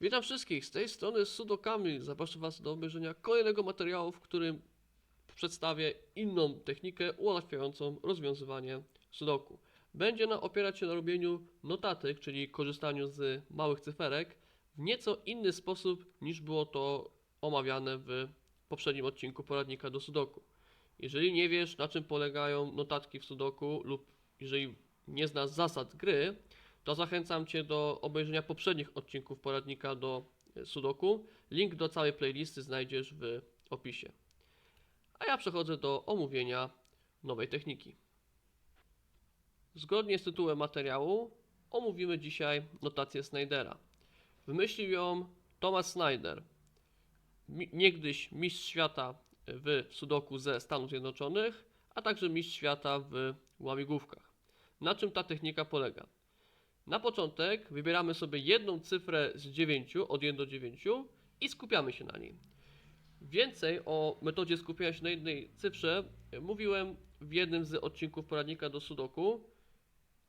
Witam wszystkich, z tej strony Sudokami. Zapraszam Was do obejrzenia kolejnego materiału, w którym przedstawię inną technikę ułatwiającą rozwiązywanie sudoku. Będzie ona opierać się na robieniu notatek, czyli korzystaniu z małych cyferek w nieco inny sposób niż było to omawiane w poprzednim odcinku poradnika do sudoku. Jeżeli nie wiesz na czym polegają notatki w sudoku lub jeżeli nie znasz zasad gry, to zachęcam Cię do obejrzenia poprzednich odcinków poradnika do e, Sudoku. Link do całej playlisty znajdziesz w opisie. A ja przechodzę do omówienia nowej techniki. Zgodnie z tytułem materiału omówimy dzisiaj notację Snydera. Wymyślił ją Thomas Snyder, niegdyś mistrz świata w Sudoku ze Stanów Zjednoczonych, a także mistrz świata w łamigłówkach. Na czym ta technika polega? Na początek wybieramy sobie jedną cyfrę z 9, od 1 do 9 i skupiamy się na niej. Więcej o metodzie skupiania się na jednej cyfrze mówiłem w jednym z odcinków poradnika do Sudoku.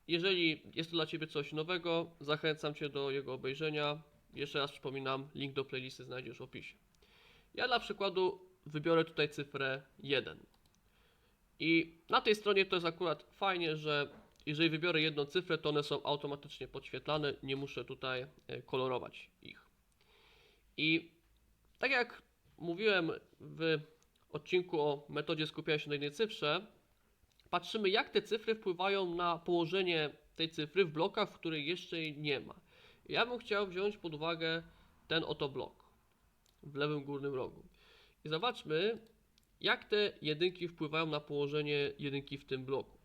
Jeżeli jest to dla Ciebie coś nowego, zachęcam Cię do jego obejrzenia. Jeszcze raz przypominam, link do playlisty znajdziesz w opisie. Ja dla przykładu wybiorę tutaj cyfrę 1. I na tej stronie to jest akurat fajnie, że jeżeli wybiorę jedną cyfrę, to one są automatycznie podświetlane, nie muszę tutaj e, kolorować ich. I tak jak mówiłem w odcinku o metodzie skupiania się na jednej cyfrze, patrzymy jak te cyfry wpływają na położenie tej cyfry w blokach, w których jeszcze jej nie ma. Ja bym chciał wziąć pod uwagę ten oto blok w lewym górnym rogu. I zobaczmy, jak te jedynki wpływają na położenie jedynki w tym bloku.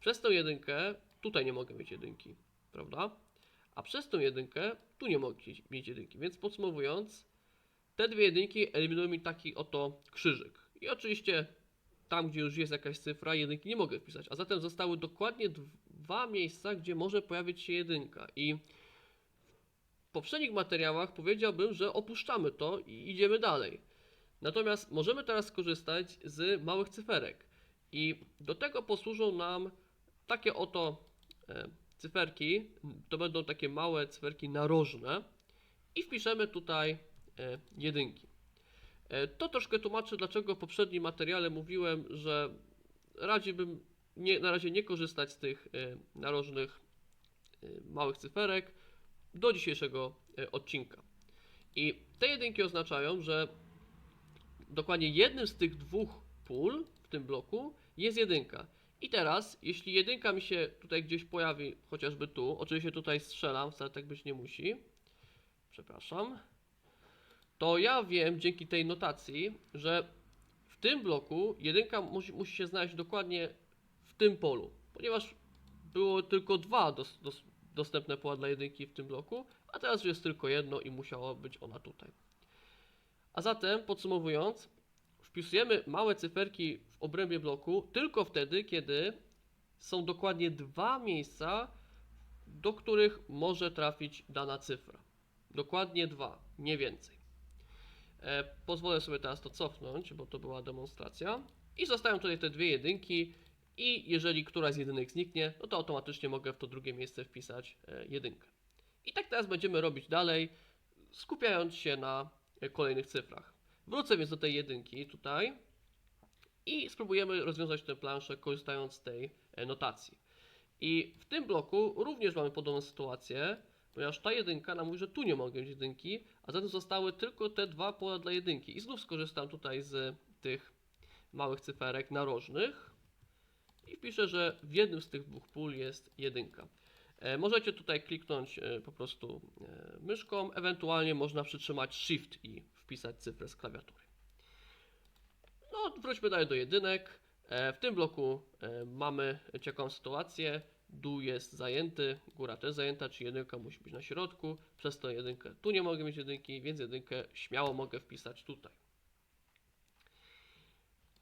Przez tą jedynkę tutaj nie mogę mieć jedynki, prawda? A przez tą jedynkę tu nie mogę mieć jedynki. Więc podsumowując, te dwie jedynki eliminują mi taki oto krzyżyk. I oczywiście tam, gdzie już jest jakaś cyfra, jedynki nie mogę wpisać. A zatem zostały dokładnie dwa miejsca, gdzie może pojawić się jedynka. I w poprzednich materiałach powiedziałbym, że opuszczamy to i idziemy dalej. Natomiast możemy teraz skorzystać z małych cyferek. I do tego posłużą nam takie oto e, cyferki. To będą takie małe cyferki narożne. I wpiszemy tutaj e, jedynki. E, to troszkę tłumaczy, dlaczego w poprzednim materiale mówiłem, że radziłbym nie, na razie nie korzystać z tych narożnych małych cyferek do dzisiejszego odcinka. I te jedynki oznaczają, że dokładnie jednym z tych dwóch pól w tym bloku jest jedynka. I teraz, jeśli jedynka mi się tutaj gdzieś pojawi, chociażby tu, oczywiście tutaj strzelam, wcale tak być nie musi, przepraszam, to ja wiem dzięki tej notacji, że w tym bloku jedynka musi, musi się znaleźć dokładnie w tym polu, ponieważ było tylko dwa dos, dos, dostępne pola dla jedynki w tym bloku, a teraz jest tylko jedno i musiała być ona tutaj. A zatem, podsumowując, wpisujemy małe cyferki w obrębie bloku tylko wtedy, kiedy są dokładnie dwa miejsca, do których może trafić dana cyfra. Dokładnie dwa, nie więcej. E, pozwolę sobie teraz to cofnąć, bo to była demonstracja. I zostają tutaj te dwie jedynki. I jeżeli któraś z jedynek zniknie, no to automatycznie mogę w to drugie miejsce wpisać e, jedynkę. I tak teraz będziemy robić dalej, skupiając się na e, kolejnych cyfrach. Wrócę więc do tej jedynki tutaj i spróbujemy rozwiązać tę planszę korzystając z tej e, notacji. I w tym bloku również mamy podobną sytuację, ponieważ ta jedynka nam mówi, że tu nie mogę mieć jedynki, a zatem zostały tylko te dwa pola dla jedynki. I znów skorzystam tutaj z tych małych cyferek narożnych i wpiszę, że w jednym z tych dwóch pól jest jedynka. E, Możecie tutaj kliknąć e, po prostu myszką, ewentualnie można przytrzymać Shift i wpisać cyfrę z klawiatury. No, wróćmy dalej do jedynek. E, W tym bloku e, mamy ciekawą sytuację. Dół jest zajęty, góra też zajęta, czyli jedynka musi być na środku. Przez to jedynkę tu nie mogę mieć jedynki, więc jedynkę śmiało mogę wpisać tutaj.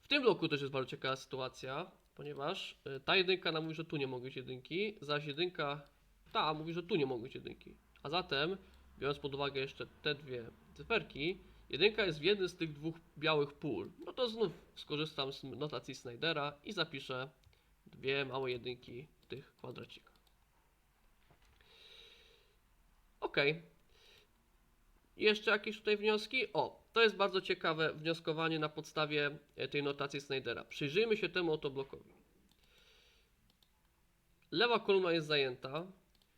W tym bloku też jest bardzo ciekawa sytuacja, ponieważ e, ta jedynka nam mówi, że tu nie mogę mieć jedynki, zaś jedynka ta mówi, że tu nie mogę mieć jedynki. A zatem, biorąc pod uwagę jeszcze te dwie cyferki, jedynka jest w jednym z tych dwóch białych pól. No to znów skorzystam z notacji Snydera i zapiszę dwie małe jedynki w tych kwadracikach. Ok. Jeszcze jakieś tutaj wnioski? O, to jest bardzo ciekawe wnioskowanie na podstawie e, tej notacji Snydera. Przyjrzyjmy się temu oto blokowi. Lewa kolumna jest zajęta,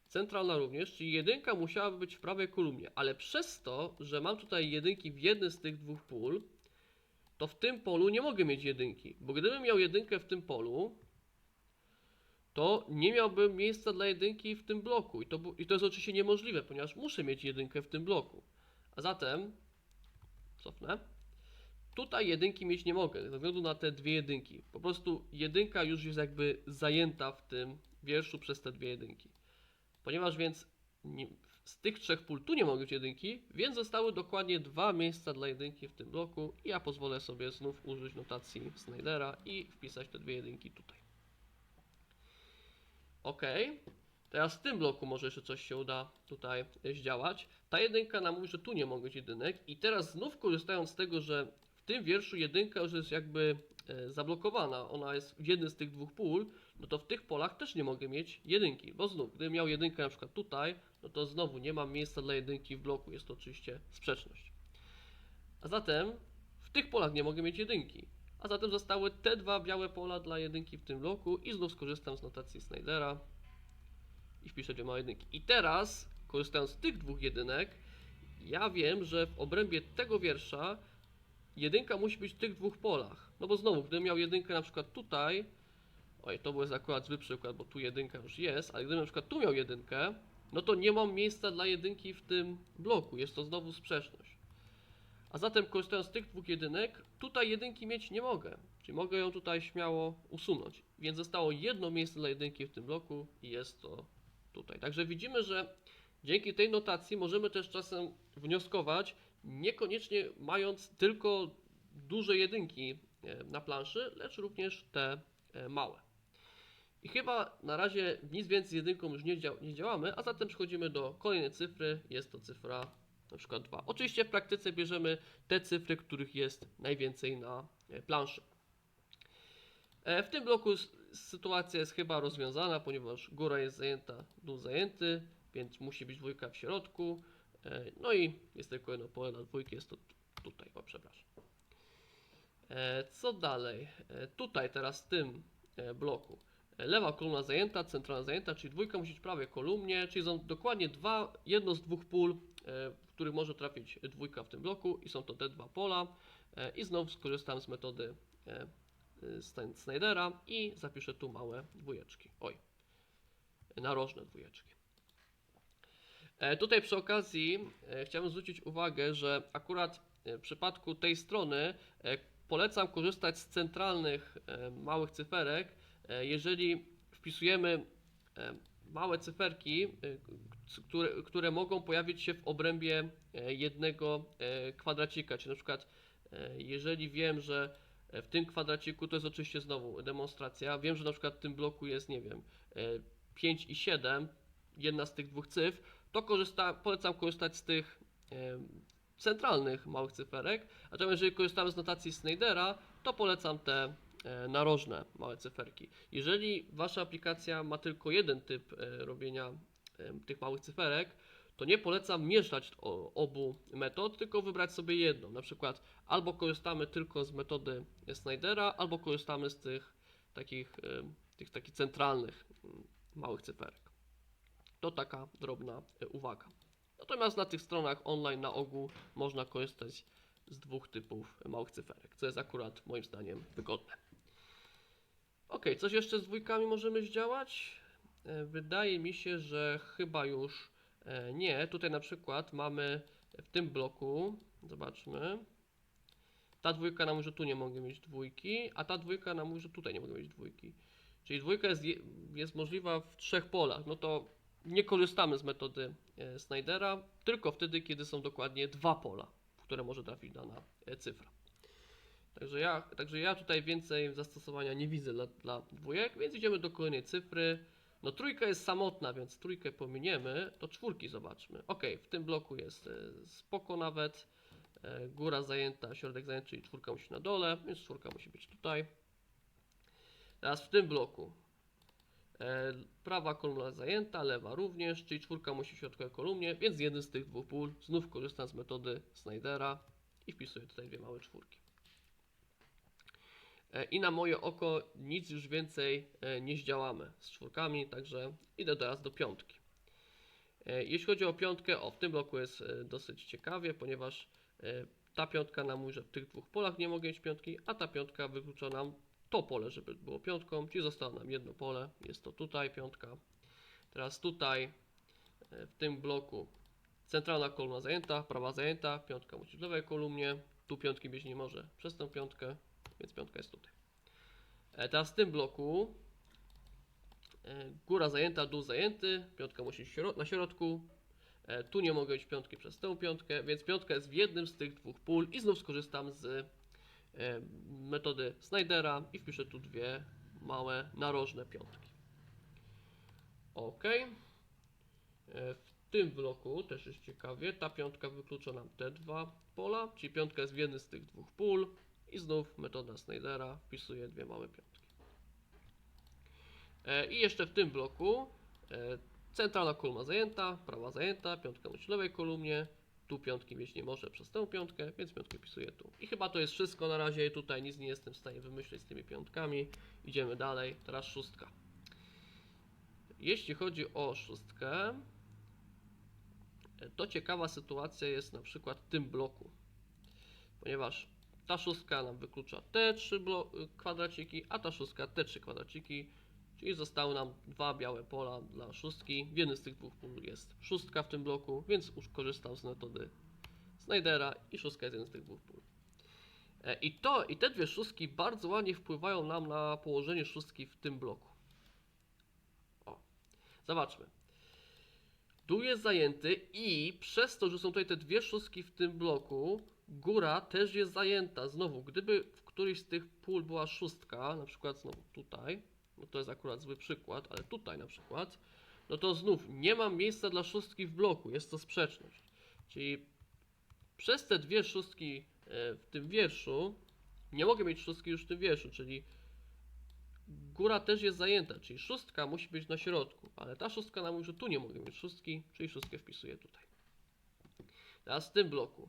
centralna również, czyli jedynka musiałaby być w prawej kolumnie, ale przez to, że mam tutaj jedynki w jednym z tych dwóch pól, to w tym polu nie mogę mieć jedynki, bo gdybym miał jedynkę w tym polu, to nie miałbym miejsca dla jedynki w tym bloku. I to, I to jest oczywiście niemożliwe, ponieważ muszę mieć jedynkę w tym bloku. A zatem, cofnę, tutaj jedynki mieć nie mogę, ze względu na te dwie jedynki. Po prostu jedynka już jest jakby zajęta w tym wierszu przez te dwie jedynki. Ponieważ więc nie, z tych trzech pól tu nie mogę mieć jedynki, więc zostały dokładnie dwa miejsca dla jedynki w tym bloku i ja pozwolę sobie znów użyć notacji Snydera i wpisać te dwie jedynki tutaj. Ok. Teraz w tym bloku może jeszcze coś się uda tutaj zdziałać. Ta jedynka nam mówi, że tu nie mogę mieć jedynek i teraz znów korzystając z tego, że w tym wierszu jedynka już jest jakby e, zablokowana, ona jest w jednym z tych dwóch pól, no to w tych polach też nie mogę mieć jedynki, bo znów, gdybym miał jedynkę na przykład tutaj, no to znowu nie mam miejsca dla jedynki w bloku, jest to oczywiście sprzeczność. A zatem w tych polach nie mogę mieć jedynki. A zatem zostały te dwa białe pola dla jedynki w tym bloku i znów skorzystam z notacji Snydera i wpiszę dwie małe jedynki. I teraz, korzystając z tych dwóch jedynek, ja wiem, że w obrębie tego wiersza jedynka musi być w tych dwóch polach. No bo znowu, gdybym miał jedynkę na przykład tutaj, oj, to był akurat zły przykład, bo tu jedynka już jest, ale gdybym na przykład tu miał jedynkę, no to nie mam miejsca dla jedynki w tym bloku. Jest to znowu sprzeczność. A zatem korzystając z tych dwóch jedynek, tutaj jedynki mieć nie mogę. Czyli mogę ją tutaj śmiało usunąć. Więc zostało jedno miejsce dla jedynki w tym bloku i jest to tutaj. Także widzimy, że dzięki tej notacji możemy też czasem wnioskować, niekoniecznie mając tylko duże jedynki e, na planszy, lecz również te e, małe. I chyba na razie nic więcej z jedynką już nie, nie działamy, a zatem przechodzimy do kolejnej cyfry. Jest to cyfra na przykład 2. Oczywiście w praktyce bierzemy te cyfry, których jest najwięcej na e, planszy. E, W tym bloku sytuacja jest chyba rozwiązana, ponieważ góra jest zajęta, dół zajęty, więc musi być dwójka w środku. E, No i jest tylko jedno pole na dwójki, jest to tutaj, o przepraszam. Co dalej? Tutaj teraz w tym bloku. Lewa kolumna zajęta, centralna zajęta, czyli dwójka musi być w prawej kolumnie, czyli są dokładnie dwa, jedno z dwóch pól, e, w których może trafić dwójka w tym bloku i są to te dwa pola. E, I znowu skorzystam z metody e, Snydera i zapiszę tu małe dwójeczki. Oj, narożne dwójeczki. Tutaj przy okazji chciałbym zwrócić uwagę, że akurat w przypadku tej strony polecam korzystać z centralnych małych cyferek, jeżeli wpisujemy e, małe cyferki, e, które, które mogą pojawić się w obrębie e, jednego e, kwadracika, czyli na przykład e, jeżeli wiem, że e, w tym kwadraciku to jest oczywiście znowu demonstracja, wiem, że na przykład w tym bloku jest, nie wiem, e, 5 i 7, jedna z tych dwóch cyfr, to korzysta, polecam korzystać z tych e, centralnych małych cyferek. Natomiast jeżeli korzystamy z notacji Snydera, to polecam te e, narożne małe cyferki. Jeżeli wasza aplikacja ma tylko jeden typ e, robienia e, tych małych cyferek, to nie polecam mieszać obu metod, tylko wybrać sobie jedną. Na przykład albo korzystamy tylko z metody Snydera, albo korzystamy z tych takich, e, tych takich centralnych mm, małych cyferek. To taka drobna e, uwaga. Natomiast na tych stronach online na ogół można korzystać z dwóch typów małych cyferek, co jest akurat moim zdaniem wygodne. Ok, coś jeszcze z dwójkami możemy zdziałać? E, Wydaje mi się, że chyba już e, nie. Tutaj na przykład mamy w tym bloku, zobaczmy, ta dwójka nam mówi, że tu nie mogę mieć dwójki, a ta dwójka nam mówi, że tutaj nie mogę mieć dwójki. Czyli dwójka jest, je- jest możliwa w trzech polach. No to nie korzystamy z metody e, Snydera, tylko wtedy, kiedy są dokładnie dwa pola, w które może trafić dana cyfra. Także ja, także ja tutaj więcej zastosowania nie widzę dla, dla dwójek, więc idziemy do kolejnej cyfry. No trójka jest samotna, więc trójkę pominiemy, to czwórki zobaczmy. Ok, w tym bloku jest e, spoko nawet, e, góra zajęta, środek zajęty, czyli czwórka musi na dole, więc czwórka musi być tutaj. Teraz w tym bloku E, Prawa kolumna zajęta, lewa również, czyli czwórka musi w środkowej kolumnie, więc jeden z tych dwóch pól znów korzystam z metody Snydera i wpisuję tutaj dwie małe czwórki. E, I na moje oko nic już więcej e, nie zdziałamy z czwórkami, także idę teraz do piątki. E, Jeśli chodzi o piątkę, o w tym bloku jest dosyć ciekawie, ponieważ ta piątka nam mówi, że w tych dwóch polach nie mogę mieć piątki, a ta piątka wyklucza nam to pole, żeby było piątką, czyli zostało nam jedno pole, jest to tutaj piątka. Teraz tutaj w tym bloku centralna kolumna zajęta, prawa zajęta, piątka musi w lewej kolumnie, tu piątki być nie może przez tę piątkę, więc piątka jest tutaj. E, Teraz w tym bloku e, góra zajęta, dół zajęty, piątka musi być na środku, E, Tu nie mogę mieć piątki przez tę piątkę, więc piątka jest w jednym z tych dwóch pól i znów skorzystam z metody Snydera i wpiszę tu dwie małe narożne piątki. Ok. W tym bloku też jest ciekawie, ta piątka wyklucza nam te dwa pola, czyli piątka jest w jednym z tych dwóch pól i znów metoda Snydera wpisuje dwie małe piątki. E, I jeszcze w tym bloku e, Centralna kolumna zajęta, prawa zajęta, piątka musi w lewej kolumnie, tu piątki mieć nie może przez tę piątkę, więc piątkę pisuję tu. I chyba to jest wszystko na razie, tutaj nic nie jestem w stanie wymyślić z tymi piątkami. Idziemy dalej, teraz szóstka. Jeśli chodzi o szóstkę, e, to ciekawa sytuacja jest na przykład w tym bloku, ponieważ ta szóstka nam wyklucza te trzy kwadraciki, a ta szóstka te trzy kwadraciki, Czyli zostały nam dwa białe pola dla szóstki. W jednym z tych dwóch pól jest szóstka w tym bloku, więc już korzystam z metody Snydera i szóstka jest jednym z tych dwóch pól. E, I to, i te dwie szóstki bardzo ładnie wpływają nam na położenie szóstki w tym bloku. O, zobaczmy. Dół jest zajęty i przez to, że są tutaj te dwie szóstki w tym bloku, góra też jest zajęta. Znowu, gdyby w którejś z tych pól była szóstka, na przykład znowu tutaj, no to jest akurat zły przykład, ale tutaj na przykład, no to znów nie mam miejsca dla szóstki w bloku, jest to sprzeczność. Czyli przez te dwie szóstki e, w tym wierszu nie mogę mieć szóstki już w tym wierszu, czyli góra też jest zajęta, czyli szóstka musi być na środku, ale ta szóstka nam mówi, że tu nie mogę mieć szóstki, czyli szóstkę wpisuję tutaj. Teraz w tym bloku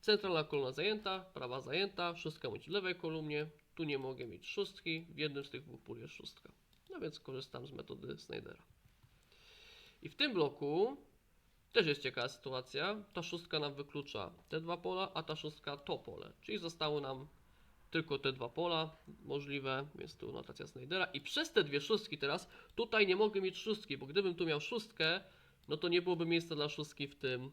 centralna kolumna zajęta, prawa zajęta, szóstka musi w lewej kolumnie, tu nie mogę mieć szóstki, w jednym z tych dwóch pól jest szóstka. No więc korzystam z metody Snydera. I w tym bloku też jest ciekawa sytuacja. Ta szóstka nam wyklucza te dwa pola, a ta szóstka to pole. Czyli zostały nam tylko te dwa pola możliwe, więc tu notacja Snydera. I przez te dwie szóstki teraz tutaj nie mogę mieć szóstki, bo gdybym tu miał szóstkę, no to nie byłoby miejsca dla szóstki w tym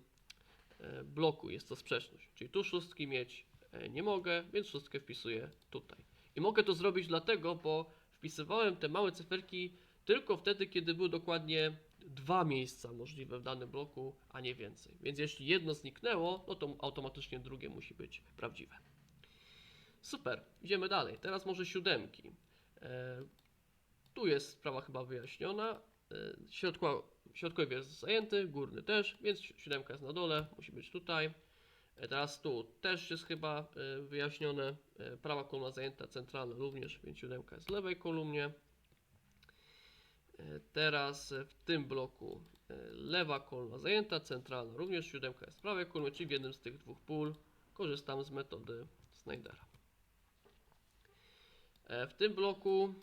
bloku. Jest to sprzeczność. Czyli tu szóstki mieć e, nie mogę, więc szóstkę wpisuję tutaj. I mogę to zrobić dlatego, bo wpisywałem te małe cyferki tylko wtedy, kiedy były dokładnie dwa miejsca możliwe w danym bloku, a nie więcej. Więc jeśli jedno zniknęło, no to automatycznie drugie musi być prawdziwe. Super, idziemy dalej. Teraz może siódemki. E, tu jest sprawa chyba wyjaśniona. E, środkowa, środkowy jest zajęty, górny też, więc si- siódemka jest na dole, musi być tutaj. E, Teraz tu też jest chyba e, wyjaśnione. E, Prawa kolumna zajęta, centralna również, więc siódemka jest w lewej kolumnie. Teraz w tym bloku lewa kolumna zajęta, centralna również, siódemka jest w prawej kolumnie, czyli w jednym z tych dwóch pól korzystam z metody Snydera. W tym bloku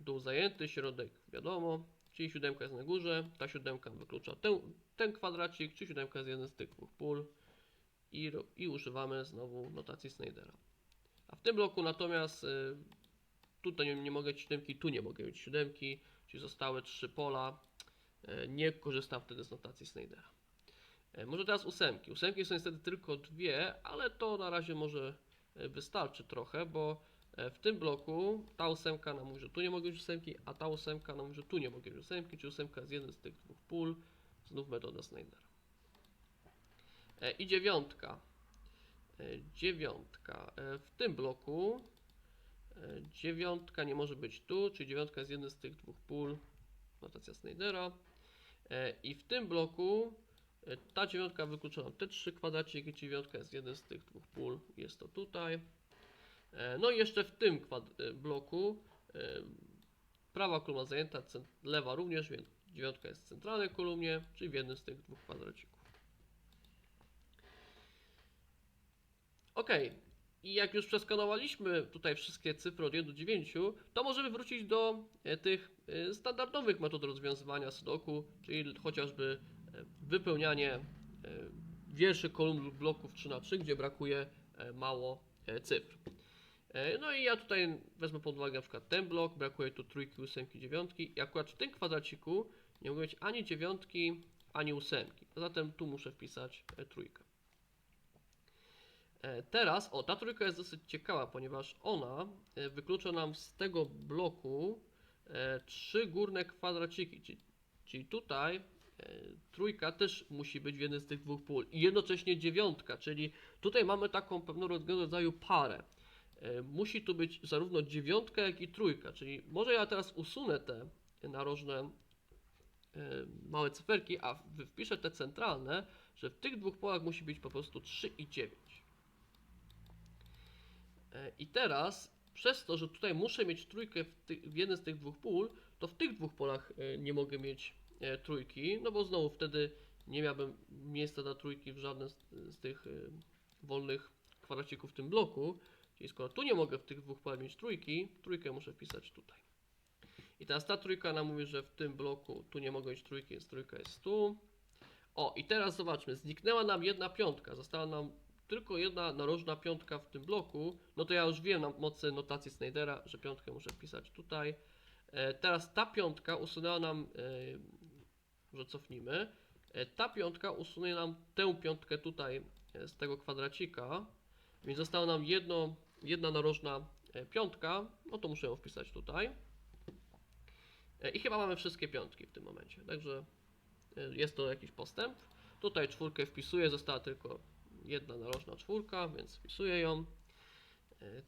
dół zajęty, środek wiadomo, czyli siódemka jest na górze, ta siódemka wyklucza ten, ten kwadracik, czyli siódemka jest jeden z tych dwóch pól i, i używamy znowu notacji Snydera. A w tym bloku natomiast y, tutaj nie, nie mogę mieć siódemki, tu nie mogę mieć siódemki, czyli zostały trzy pola. Y, Nie korzystam wtedy z notacji Snydera. Y, Może teraz ósemki. Ósemki są niestety tylko dwie, ale to na razie może y, wystarczy trochę, bo w tym bloku ta ósemka nam mówi, że tu nie mogę mieć ósemki, a ta ósemka nam mówi, że tu nie mogę mieć ósemki, czyli ósemka jest jeden z tych dwóch pól. Znów metoda Snydera. E, I dziewiątka. E, Dziewiątka. E, W tym bloku e, dziewiątka nie może być tu, czyli dziewiątka jest jeden z tych dwóch pól. Notacja Snydera. E, I w tym bloku e, ta dziewiątka wyklucza nam te trzy kwadraciki, dziewiątka jest jeden z tych dwóch pól. Jest to tutaj. E, No i jeszcze w tym bloku e, prawa kolumna zajęta, lewa również, więc dziewiątka jest w centralnej kolumnie, czyli w jednym z tych dwóch kwadracików. Ok, i jak już przeskanowaliśmy tutaj wszystkie cyfry od 1 do 9, to możemy wrócić do e, tych standardowych metod rozwiązywania sudoku, czyli chociażby wypełnianie wierszy kolumn lub bloków 3 na 3 gdzie brakuje mało cyfr. E, No i ja tutaj wezmę pod uwagę na przykład ten blok, brakuje tu trójki, ósemki, dziewiątki i akurat w tym kwadraciku nie mogę mieć ani dziewiątki, ani ósemki. Zatem tu muszę wpisać e, trójkę. E, Teraz, o, ta trójka jest dosyć ciekawa, ponieważ ona wyklucza nam z tego bloku trzy górne kwadraciki, czyli, czyli tutaj trójka też musi być w jednym z tych dwóch pól i jednocześnie dziewiątka, czyli tutaj mamy taką pewnego rodzaju parę. E, Musi tu być zarówno dziewiątka, jak i trójka, czyli może ja teraz usunę te narożne e, małe cyferki, a wpiszę te centralne, że w tych dwóch połach musi być po prostu 3 i 9. E, I teraz, przez to, że tutaj muszę mieć trójkę w, ty, w jednym z tych dwóch pól, to w tych dwóch polach nie mogę mieć trójki, no bo znowu wtedy nie miałbym miejsca dla trójki w żadnym z, z tych wolnych kwadracików w tym bloku. Czyli skoro tu nie mogę w tych dwóch polach mieć trójki, trójkę muszę wpisać tutaj. I teraz ta trójka nam mówi, że w tym bloku tu nie mogę mieć trójki, więc trójka jest tu. O, i teraz zobaczmy, zniknęła nam jedna piątka, została nam tylko jedna narożna piątka w tym bloku, no to ja już wiem na mocy notacji Snydera, że piątkę muszę wpisać tutaj. E, teraz ta piątka usunęła nam, e, że cofnijmy, e, ta piątka usunie nam tę piątkę tutaj z tego kwadracika, więc została nam jedno, jedna narożna e, piątka, no to muszę ją wpisać tutaj. E, I chyba mamy wszystkie piątki w tym momencie, także e, jest to jakiś postęp. Tutaj czwórkę wpisuję, została tylko jedna narożna czwórka, więc wpisuję ją.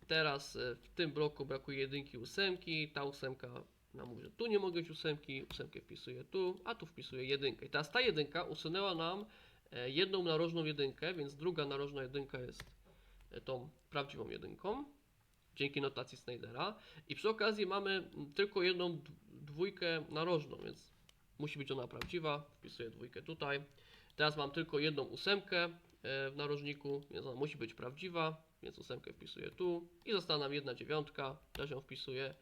Teraz w tym bloku brakuje jedynki, ósemki. Ta ósemka nam mówi, że tu nie mogę mieć ósemki, ósemkę wpisuję tu, a tu wpisuję jedynkę. I teraz ta jedynka usunęła nam jedną narożną jedynkę, więc druga narożna jedynka jest tą prawdziwą jedynką. Dzięki notacji Snydera. I przy okazji mamy tylko jedną dwójkę narożną, więc musi być ona prawdziwa. Wpisuję dwójkę tutaj. Teraz mam tylko jedną ósemkę e, w narożniku, więc ona musi być prawdziwa, więc ósemkę wpisuję tu i została nam jedna dziewiątka, też ją wpisuję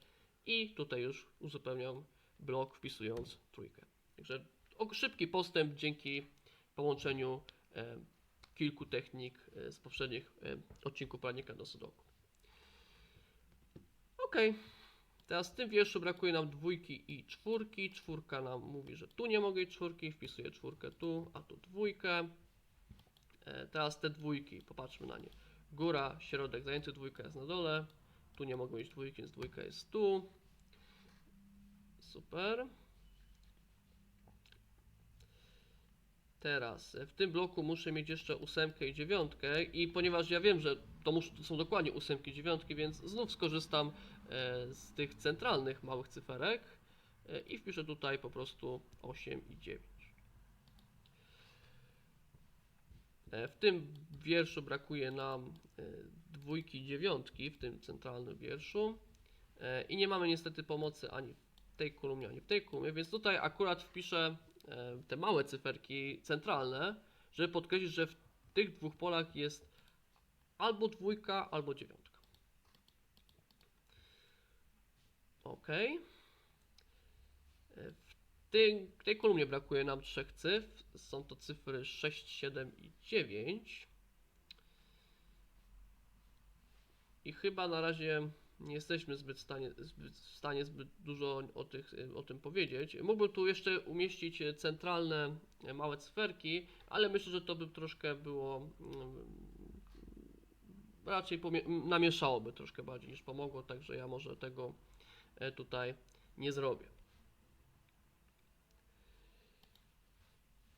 i tutaj już uzupełniam blok wpisując trójkę. Także szybki postęp dzięki połączeniu e, kilku technik e, z poprzednich e, odcinków poradnika do Sudoku. Ok, teraz w tym wierszu brakuje nam dwójki i czwórki. Czwórka nam mówi, że tu nie mogę mieć czwórki, wpisuję czwórkę tu, a tu dwójkę. E, Teraz te dwójki, popatrzmy na nie. Góra, środek zajęty, dwójka jest na dole. Tu nie mogę mieć dwójki, więc dwójka jest tu. Super. Teraz w tym bloku muszę mieć jeszcze ósemkę i dziewiątkę i ponieważ ja wiem, że to, to są dokładnie ósemki i dziewiątki, więc znów skorzystam e, z tych centralnych małych cyferek e, i wpiszę tutaj po prostu 8 i 9. E, W tym wierszu brakuje nam dwójki i dziewiątki, w tym centralnym wierszu. I nie mamy niestety pomocy ani w tej kolumnie, ani w tej kolumnie, więc tutaj akurat wpiszę te małe cyferki centralne, żeby podkreślić, że w tych dwóch polach jest albo dwójka, albo dziewiątka. Ok. E, W tej, tej kolumnie brakuje nam trzech cyfr. Są to cyfry 6, 7 i 9. I chyba na razie nie jesteśmy zbyt w stanie, zbyt, w stanie zbyt dużo o, tych, o tym powiedzieć. Mógłbym tu jeszcze umieścić centralne e, małe cyferki, ale myślę, że to by troszkę było mm, raczej namieszałoby troszkę bardziej niż pomogło, także ja może tego e, tutaj nie zrobię.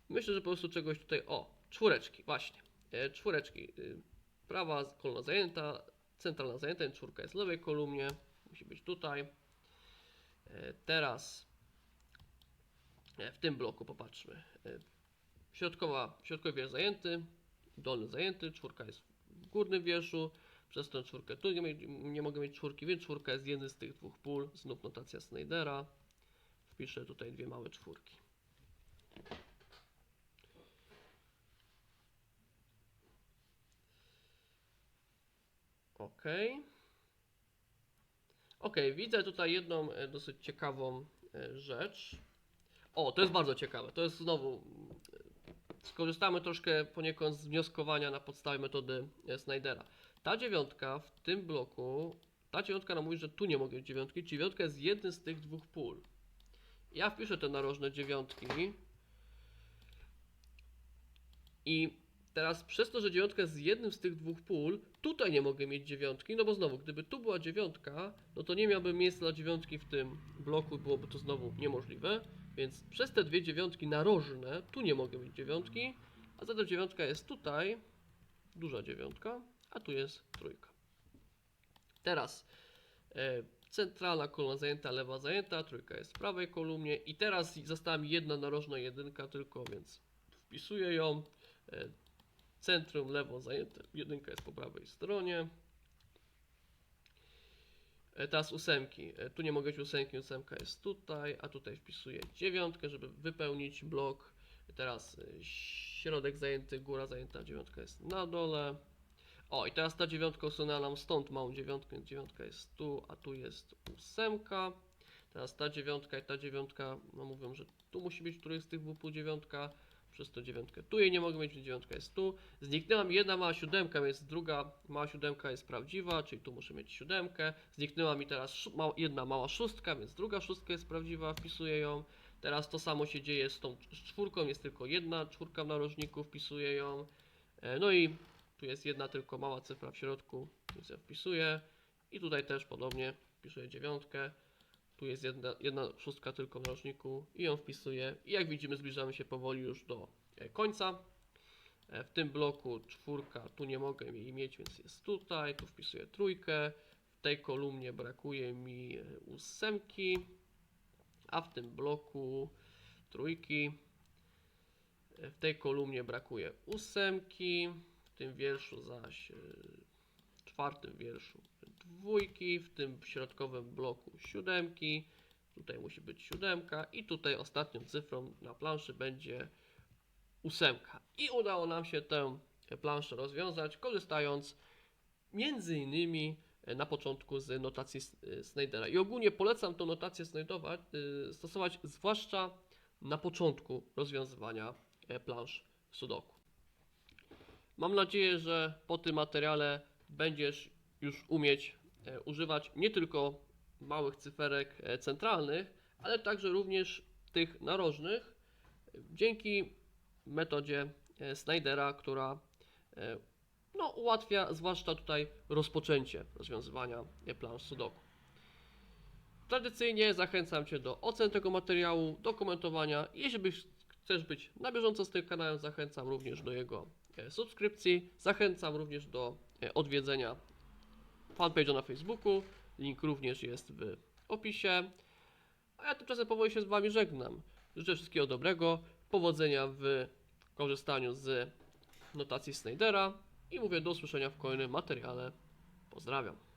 Myślę, że po prostu czegoś tutaj. O, czwóreczki, właśnie. E, czwóreczki. Y, prawa kolumna zajęta, centralna zajęta, czwórka jest w lewej kolumnie, musi być tutaj. E, teraz e, w tym bloku popatrzmy. E, środkowa, środkowy wiersz zajęty, dolny zajęty, czwórka jest w górnym wierszu. przez tę czwórkę. Tu nie, nie mogę mieć czwórki, więc czwórka jest jednym z tych dwóch pól. Znów notacja Snydera. Wpiszę tutaj dwie małe czwórki. Ok. Ok, widzę tutaj jedną e, dosyć ciekawą e, rzecz. O, to jest bardzo ciekawe. To jest znowu. e, Skorzystamy troszkę poniekąd z wnioskowania na podstawie metody Snydera. Ta dziewiątka w tym bloku, ta dziewiątka nam mówi, że tu nie mogę mieć dziewiątki. Dziewiątka jest jednym z tych dwóch pól. Ja wpiszę te narożne dziewiątki. I teraz przez to, że dziewiątka jest jednym z tych dwóch pól, tutaj nie mogę mieć dziewiątki, no bo znowu, gdyby tu była dziewiątka, no to nie miałbym miejsca dla dziewiątki w tym bloku, byłoby to znowu niemożliwe. Więc przez te dwie dziewiątki narożne, tu nie mogę mieć dziewiątki, a zatem dziewiątka jest tutaj, duża dziewiątka, a tu jest trójka. Teraz e, centralna kolumna zajęta, lewa zajęta, trójka jest w prawej kolumnie i teraz została mi jedna narożna jedynka tylko, więc wpisuję ją. E, centrum lewo zajęte, jedynka jest po prawej stronie. E, Teraz ósemki. E, Tu nie mogę mieć ósemki, ósemka jest tutaj, a tutaj wpisuję dziewiątkę, żeby wypełnić blok. Teraz e, środek zajęty, góra zajęta, dziewiątka jest na dole. O, i teraz ta dziewiątka usunęła nam stąd małą dziewiątkę, więc dziewiątka jest tu, a tu jest ósemka. Teraz ta dziewiątka i ta dziewiątka, no mówią, że tu musi być któryś z tych dwóch pół dziewiątka, przez to dziewiątkę tu jej nie mogę mieć, więc dziewiątka jest tu. Zniknęła mi jedna mała siódemka, więc druga mała siódemka jest prawdziwa, czyli tu muszę mieć siódemkę. Zniknęła mi teraz mała- jedna mała szóstka, więc druga szóstka jest prawdziwa, wpisuję ją. Teraz to samo się dzieje z tą cz- czwórką, jest tylko jedna czwórka w narożniku, wpisuję ją. E, No i tu jest jedna tylko mała cyfra w środku, więc ja wpisuję. I tutaj też podobnie wpisuję dziewiątkę. Tu jest jedna, jedna szóstka tylko w narożniku i ją wpisuję. I jak widzimy, zbliżamy się powoli już do e, końca. E, W tym bloku czwórka, tu nie mogę jej mieć, więc jest tutaj. Tu wpisuję trójkę. W tej kolumnie brakuje mi e, ósemki, a w tym bloku trójki. W tej kolumnie brakuje ósemki. W tym wierszu zaś, e, czwartym wierszu dwójki, w tym środkowym bloku siódemki. Tutaj musi być siódemka i tutaj ostatnią cyfrą na planszy będzie ósemka. I udało nam się tę planszę rozwiązać, korzystając między innymi e, na początku z notacji e, Snydera. I ogólnie polecam tą notację Snydować, e, stosować zwłaszcza na początku rozwiązywania plansz Sudoku. Mam nadzieję, że po tym materiale będziesz już umieć używać nie tylko małych cyferek e, centralnych, ale także również tych narożnych e, dzięki metodzie e, Snydera, która e, no, ułatwia zwłaszcza tutaj rozpoczęcie rozwiązywania e, plansz Sudoku. Tradycyjnie zachęcam Cię do ocen tego materiału, do komentowania. Jeśli byś, chcesz być na bieżąco z tym kanałem, zachęcam również do jego e, subskrypcji. Zachęcam również do e, odwiedzenia fanpage'a na Facebooku. Link również jest w opisie. A ja tymczasem powoli się z Wami żegnam. Życzę wszystkiego dobrego, powodzenia w korzystaniu z notacji Snydera i mówię do usłyszenia w kolejnym materiale. Pozdrawiam.